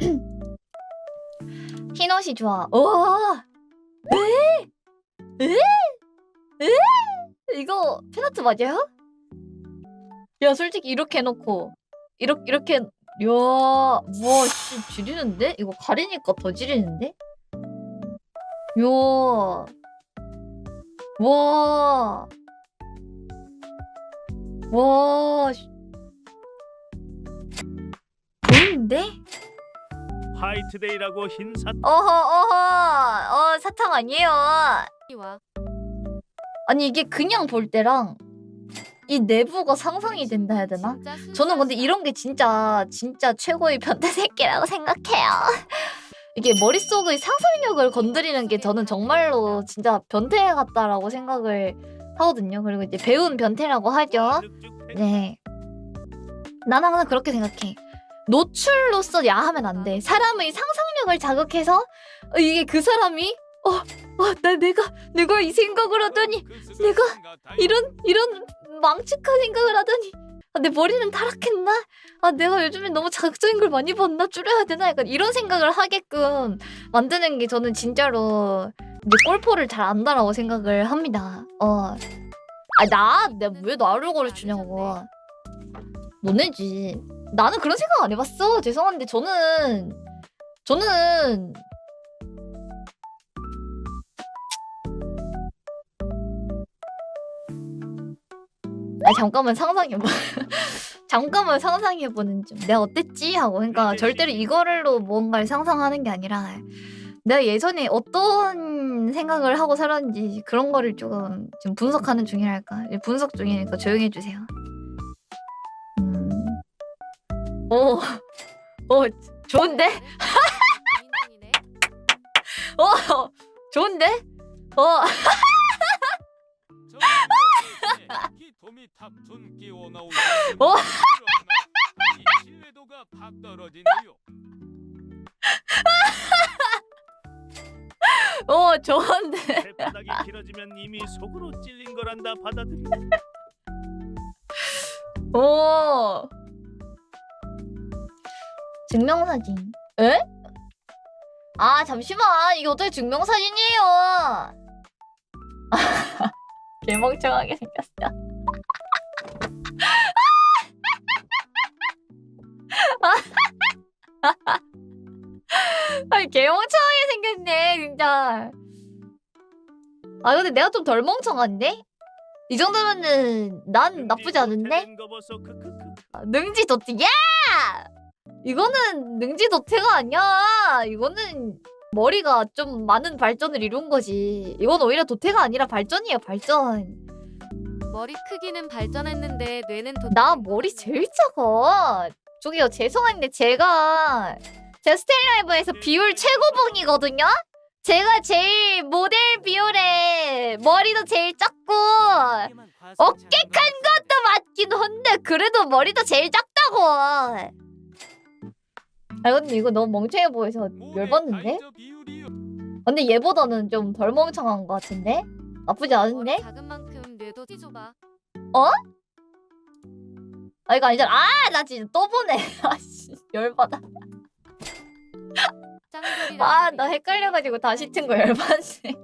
흰 옷이 좋아. 와. 에? 에? 에? 이거 페나트 맞아요? 야 솔직히 이렇게 해놓고 이렇게 이렇게 야, 와, 씨, 지리는데? 이거 가리니까 더 지리는데? 야, 와, 와, 씨. 좋은데? 화이트데이라고 흰사 어허, 어허, 어, 사탕 아니에요. 와 아니, 이게 그냥 볼 때랑 이 내부가 상상이 된다 해야 되나? 저는 근데 이런 게 진짜 진짜 최고의 변태 새끼라고 생각해요. 이게 머릿속의 상상력을 건드리는 게 저는 정말로 진짜 변태 같다라고 생각을 하거든요. 그리고 이제 배운 변태라고 하죠. 네. 난 항상 그렇게 생각해. 노출로서 야하면 안 돼. 사람의 상상력을 자극해서 어, 이게 그 사람이 어, 어, 나 내가 내가 이 생각을 하더니 내가 이런 이런 망측한 생각을 하더니 아, 내 머리는 타락했나? 아 내가 요즘에 너무 자극적인 걸 많이 봤나? 줄여야 되나? 약간 이런 생각을 하게끔 만드는 게 저는 진짜로 이제 꼴포를 잘 안다라고 생각을 합니다. 어. 아, 나, 내가 왜 나를 가르치냐고. 너네지. 나는 그런 생각 안 해봤어. 죄송한데, 저는, 저는, 아 잠깐만 상상해봐. 잠깐만 상상해보는 좀. 내가 어땠지? 하고. 그러니까 절대로 이거를로 뭔가를 상상하는 게 아니라 내가 예전에 어떤 생각을 하고 살았는지 그런 거를 조금 지금 분석하는 중이랄까. 분석 중이니까 조용히 해주세요. 좋은데? 어, 좋은데? 어, 어? 신뢰도가 팍 떨어지네요. 어, 좋은데? 발바닥이 길어지면 이미 속으로 찔린 거란다 받아들여. 오. 증명사진. 에? 아, 잠시만. 이게 어떻게 증명사진이에요? 개멍청하게 생겼어. 아니, 개멍청하게 생겼네, 진짜. 아, 근데 내가 좀 덜 멍청한데? 이 정도면은 난 나쁘지 않은데? 아, 능지 도태 야! 이거는 능지 도태가 아니야. 이거는 머리가 좀 많은 발전을 이룬 거지. 이건 오히려 도태가 아니라 발전이에요, 발전. 머리 크기는 발전했는데 뇌는 도... 나 머리 제일 작아. 저기요, 죄송한데 제가 제 스텔라이브에서 비율 최고봉이거든요? 제가 제일 모델 비율에 머리도 제일 작고 어깨 큰 것도 맞긴 한데 그래도 머리도 제일 작다고. 아 근데 이거 너무 멍청해 보여서 열받는데? 근데 얘보다는 좀 덜 멍청한 것 같은데? 나쁘지 않은데? 머리 작은 만큼 뇌도 찢어봐 아 이거 아니잖아. 아 나 진짜 또 보네. 아씨 열받아. 아 나 헷갈려가지고 다시 튼 거 열받네.